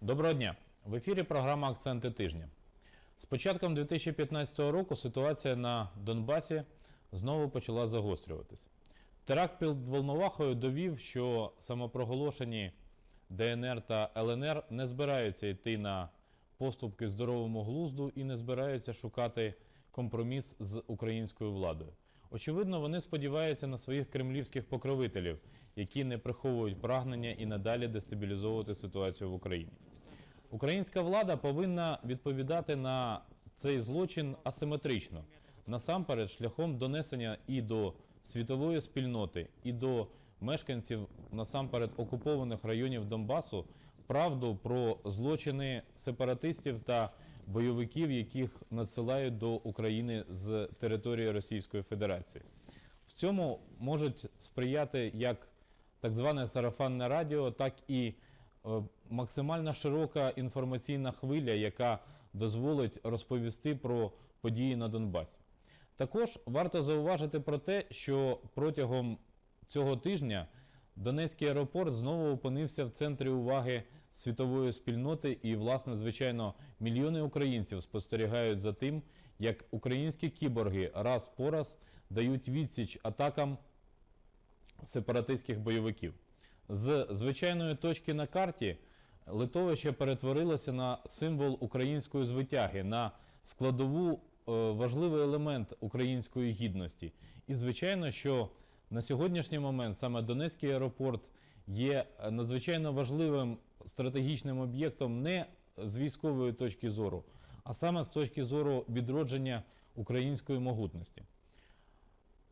Доброго дня! В ефірі програма Акценти тижня. З початком 2015 року ситуація на Донбасі знову почала загострюватись. Теракт під Волновахою довів, що самопроголошені ДНР та ЛНР не збираються йти на поступки здоровому глузду і не збираються шукати компроміс з українською владою. Очевидно, вони сподіваються на своїх кремлівських покровителів, які не приховують прагнення і надалі дестабілізовувати ситуацію в Україні. Українська влада повинна відповідати на цей злочин асиметрично, насамперед шляхом донесення і до світової спільноти, і до мешканців насамперед окупованих районів Донбасу правду про злочини сепаратистів та бойовиків, яких надсилають до України з території Російської Федерації. В цьому можуть сприяти як так зване сарафанне радіо, так і максимально широка інформаційна хвиля, яка дозволить розповісти про події на Донбасі. Також варто зауважити про те, що протягом цього тижня Донецький аеропорт знову опинився в центрі уваги світової спільноти, і, власне, звичайно, мільйони українців спостерігають за тим, як українські кіборги раз по раз дають відсіч атакам сепаратистських бойовиків. З звичайної точки на карті литовище перетворилося на символ української звитяги, на складову е, важливий елемент української гідності. І звичайно, що на сьогоднішній момент саме Донецький аеропорт є е, надзвичайно важливим стратегічним об'єктом не з військової точки зору, а саме з точки зору відродження української могутності.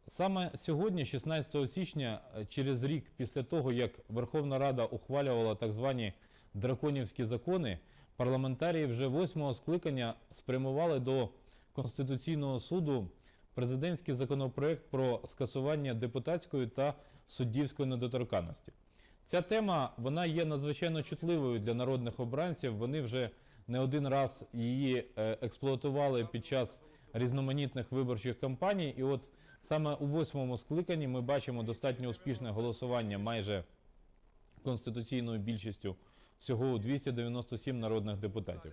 Саме сьогодні, 16 січня, е, через рік після того, як Верховна Рада ухвалювала так звані драконівські закони, парламентарії вже восьмого скликання спрямували до Конституційного суду президентський законопроект про скасування депутатської та суддівської недоторканності. Ця тема вона є надзвичайно чутливою для народних обранців. Вони вже не один раз її е, експлуатували під час різноманітних виборчих кампаній. І от саме у восьмому скликанні ми бачимо достатньо успішне голосування майже конституційною більшістю всього у 297 народних депутатів.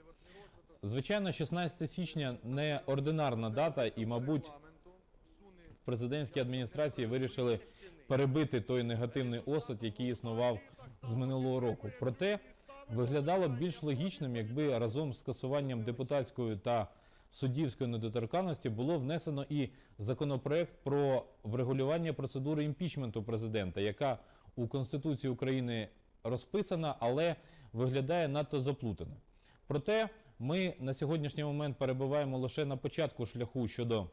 Звичайно, 16 січня не ординарна дата, і, мабуть, в президентській адміністрації вирішили перебити той негативний осад, який існував з минулого року. Проте виглядало б більш логічним, якби разом з скасуванням депутатської та суддівської недоторканності було внесено і законопроект про врегулювання процедури імпічменту президента, яка у Конституції України розписана, але виглядає надто заплутано. Проте ми на сьогоднішній момент перебуваємо лише на початку шляху щодо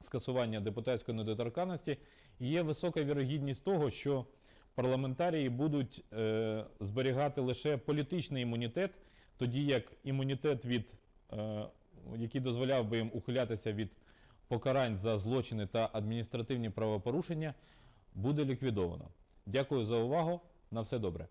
скасування депутатської недоторканності, і є висока вірогідність того, що парламентарії будуть е, зберігати лише політичний імунітет, тоді як імунітет від е, який дозволяв би їм ухилятися від покарань за злочини та адміністративні правопорушення, буде ліквідовано. Дякую за увагу. На все добре.